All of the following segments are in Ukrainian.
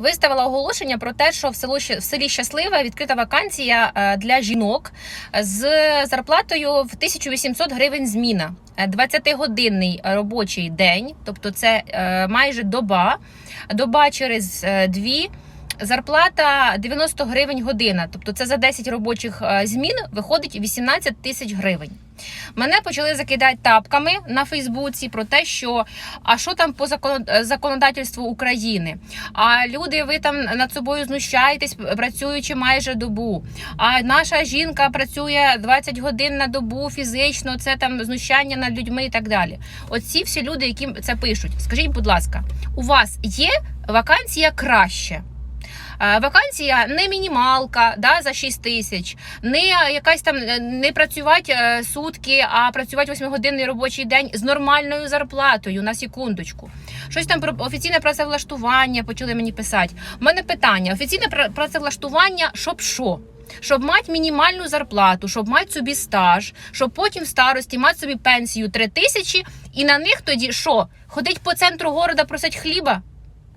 виставила оголошення про те, що в село в селі Щасливе відкрита вакансія е, для жінок з зарплатою в 1800 гривень зміна. Е, 20-годинний робочий день, тобто це е, майже доба, доба через е, дві. Зарплата 90 гривень година, тобто це за 10 робочих е, змін виходить 18 тисяч гривень. Мене почали закидати тапками на Фейсбуці про те, що а що там по е, законодавству України? А люди, ви там над собою знущаєтесь, працюючи майже добу. А наша жінка працює 20 годин на добу фізично, це там знущання над людьми і так далі. Оці всі люди, які це пишуть, скажіть, будь ласка, у вас є вакансія краще? Е, Вакансія не мінімалка да, за 6 тисяч, не якась там е, не працювати е, сутки, а працювати 8-годинний робочий день з нормальною зарплатою на секундочку. Щось там про офіційне працевлаштування почали мені писати. У мене питання: офіційне пра- працевлаштування, щоб що? Щоб мати мінімальну зарплату, щоб мати собі стаж, щоб потім в старості мати собі пенсію 3 тисячі, і на них тоді що? Ходить по центру города просить хліба?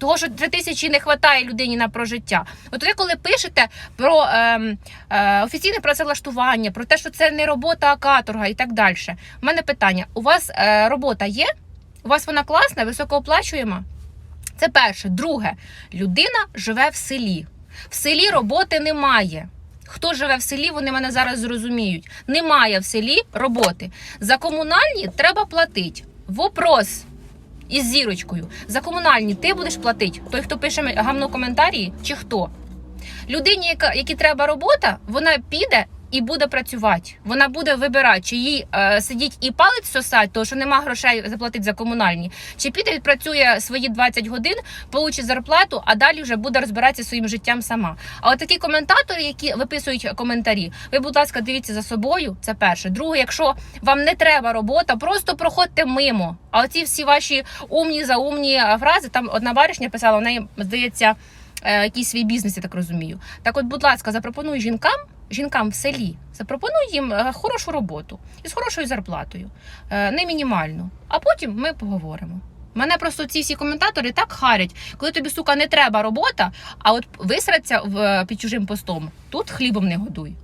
Того, що 3 тисячі не вистачає людині на прожиття. От ви коли пишете про ем, е, офіційне працевлаштування, про те, що це не робота, а каторга і так далі. У мене питання: у вас е, робота є? У вас вона класна, високооплачуєма? Це перше. Друге, людина живе в селі. В селі роботи немає. Хто живе в селі, вони мене зараз зрозуміють. Немає в селі роботи. За комунальні треба платити. Вопрос із зірочкою. За комунальні ти будеш платити? Той, хто пише гамно коментарі, чи хто? Людині, яка якій треба робота, вона піде і буде працювати. Вона буде вибирати, чи їй е, сидіть і палець сосать, тому що нема грошей заплатити за комунальні, чи піде відпрацює свої 20 годин, получить зарплату, а далі вже буде розбиратися своїм життям сама. А от такі коментатори, які виписують коментарі, ви, будь ласка, дивіться за собою. Це перше. Друге, якщо вам не треба робота, просто проходьте мимо. А оці всі ваші умні заумні е, фрази, там одна баришня писала, в неї здається е, якийсь свій бізнес, я так розумію. Так, от, будь ласка, запропонуй жінкам, жінкам в селі, запропонуй їм е, хорошу роботу із хорошою зарплатою, е, не мінімальну. А потім ми поговоримо. Мене просто ці всі коментатори так харять, коли тобі сука не треба робота, а от висраться в, під чужим постом, тут хлібом не годуй.